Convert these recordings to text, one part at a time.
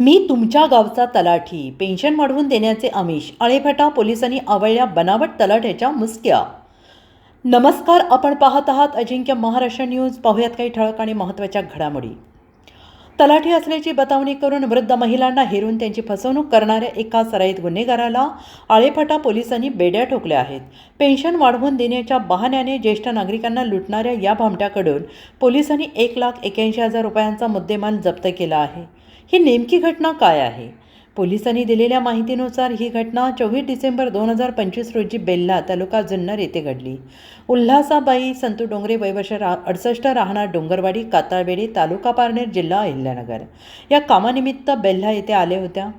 मी तुमच्या गावचा तलाठी पेन्शन वाढवून देण्याचे आमिष अळेफटा पोलिसांनी आवळल्या बनावट तलाठ्याच्या मुसक्या. नमस्कार आपण पाहत आहात अजिंक्य महाराष्ट्र न्यूज. पाहूयात काही ठळक आणि महत्त्वाच्या घडामोडी. तलाठी असल्याची बतावणी करून वृद्ध महिलांना हेरून त्यांची फसवणूक करणाऱ्या एका सराईत गुन्हेगाराला आळेफाटा पोलिसांनी बेड्या ठोकल्या आहेत. पेन्शन वाढवून देण्याच्या बहाण्याने ज्येष्ठ नागरिकांना लुटणाऱ्या या भामट्याकडून पोलिसांनी एक लाख एक्याऐंशी हजार रुपयांचा मुद्देमाल जप्त केला आहे. ही नेमकी घटना काय आहे? पोलिसांनी दिलेल्या माहितीनुसार ही घटना चोवीस डिसेंबर दोन हजार पंचवीस रोजी बेल्ला तालुका जुन्नर येथे घडली. उल्हासाबाई संतू डोंगरे वयवर्ष रा अडसष्ट राहणार डोंगरवाडी काताळवेडी तालुका पारनेर जिल्हा अहिल्यानगर. या कामानिमित्त बेल्हा येथे आले होत्या.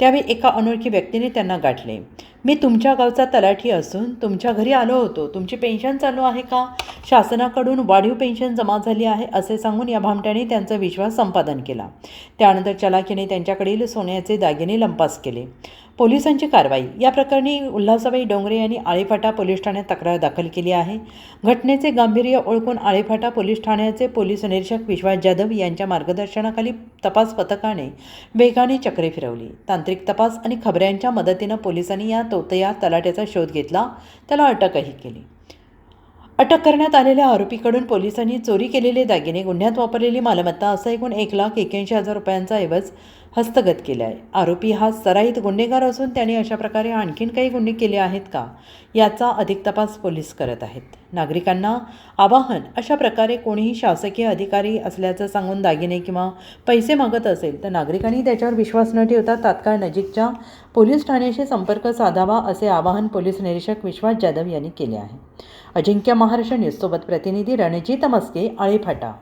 त्यावेळी एका अनोळखी व्यक्तीने त्यांना गाठले. मी तुमच्या गावचा तलाठी असून तुमच्या घरी आलो होतो. तुमची पेन्शन चालू आहे का? शासनाकडून वाढीव पेन्शन जमा झाली आहे असे सांगून या भामट्याने त्यांचा विश्वास संपादन केला. त्यानंतर चलाखीने त्यांच्याकडील सोन्याचे दागिने लंपास केले. पोलिसांची कारवाई. या प्रकरणी उल्हासाबाई डोंगरे यांनी आळेफाटा पोलीस ठाण्यात तक्रार दाखल केली आहे. घटनेचे गांभीर्य ओळखून आळेफाटा पोलीस ठाण्याचे पोलीस निरीक्षक विश्वास जाधव यांच्या मार्गदर्शनाखाली तपास पथकाने वेगाने चक्रे फिरवली. तांत्रिक तपास आणि खबऱ्यांच्या मदतीनं पोलिसांनी या तोतया तलाट्याचा शोध घेतला. त्याला अटकही केली. अटक करण्यात आलेल्या आरोपीकडून पोलिसांनी चोरी केलेले दागिने गुन्ह्यात वापरलेली मालमत्ता असं एकूण एक लाख एक्याऐंशी हजार रुपयांचा ऐवज हस्तगत केला आहे आरोपी हा सराईत गुन्हेगार असून त्याने अशा प्रकारे आणखीन काही गुन्हे केले आहेत का याचा अधिक तपास पोलीस करत आहेत. नागरिकांना आवाहन अशा प्रकारे कोणीही शासकीय अधिकारी असल्याचं सांगून दागिने किंवा पैसे मागत असेल तर नागरिकांनी त्याच्यावर विश्वास न ठेवता तात्काळ नजीकच्या पोलीस ठाण्याशी संपर्क साधावा असे आवाहन पोलीस निरीक्षक विश्वास जाधव यांनी केले आहे. अजिंक्य महाराष्ट्र न्यूजसोबत प्रतिनिधी रणजित मस्के आळेफाटा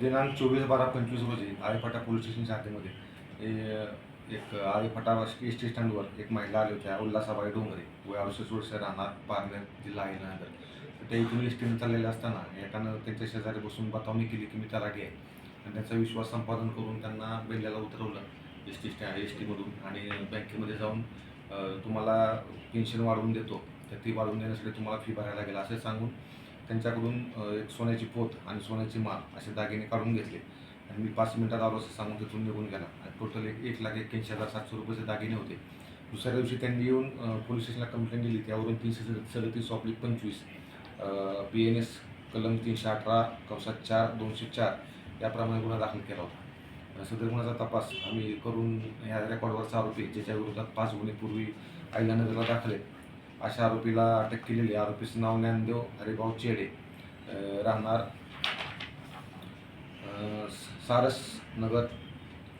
दिनांक चोवीस बारा पंचवीस रोजी आळेफाटा पोलीस स्टेशनच्या हद्दीमध्ये एक आळेफाटा एस टी स्टँडवर एक महिला आली होत्या उल्हासाबाई डोंगरे वय अडुसष्ट वर्ष राहणार पारनेर जिल्हा अहिल्यानगर. ते त्या इथून एस टीनं चाललेले असताना एकानं त्यांच्या शेजारी बसून बतावणी केली की मी तलाठी आहे. आणि त्यांचा विश्वास संपादन करून त्यांना बेल्ल्याला उतरवलं एस टी स्टँड एस टीमधून आणि बँकेमध्ये जाऊन तुम्हाला पेन्शन वाढवून देतो. तर ती वाढवून देण्यासाठी तुम्हाला फी भरायला लागेल असे सांगून त्यांच्याकडून एक सोन्याची पोत आणि सोन्याची माळ असे दागिने काढून घेतले. आणि मी पाच मिनिटात आलो असं सांगून तिथून निघून गेला. आणि टोटल एक एक लाख एक्क्याऐंशी हजार सातशे रुपयाचे दागिने होते. दुसऱ्या दिवशी त्यांनी येऊन पोलीस स्टेशनला कंप्लेंट दिली. त्यावरून तीनशे सदतीस ऑब्लिक पंचवीस बी एन एस कलम तीनशे अठरा कंसात चार दोनशे चार याप्रमाणे गुन्हा दाखल केला होता. सदरगुणाचा तपास आम्ही करून ह्या रेकॉर्डवरचा आरोपी ज्याच्या विरोधात पाच गुन्हे अहिल्यानगरला दाखल आहेत. अशा आरोपीला अटक केलेली आरोपीचं नाव ज्ञानदेव हरिभाऊ चेडे राहणार सारस नगर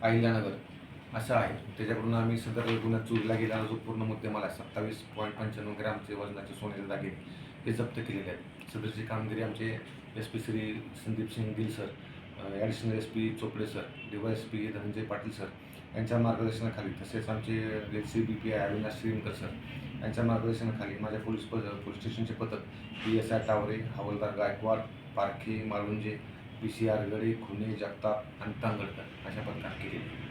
अहिल्यानगर असं आहे. त्याच्याकडून आम्ही सदर गुन्ह्यात चोरीला गेलेला जो पूर्ण मुद्देमाल आहे सत्तावीस पॉईंट पंच्याण्णव ग्रॅमचे वजनाचे सोन्याचे दागिने हे जप्त केलेले आहेत. सदरची कामगिरी आमचे S P Shri Sandeep Singh Gill sir additional S P Chopde sir D Y S P Dhananjay Patil sir यांच्या मार्गदर्शनाखाली तसेच आमचे L C B P I Avinash Shrimkar sir यांच्या मार्गदर्शनाखाली माझ्या पोलीस पद पोलीस स्टेशनचे पथक पी एस आय टावरे हवालदार Gaikwad Parkhe Malunje P C R Gade Khune Jagtap आणि तांगडकर अशा पथकात केलेली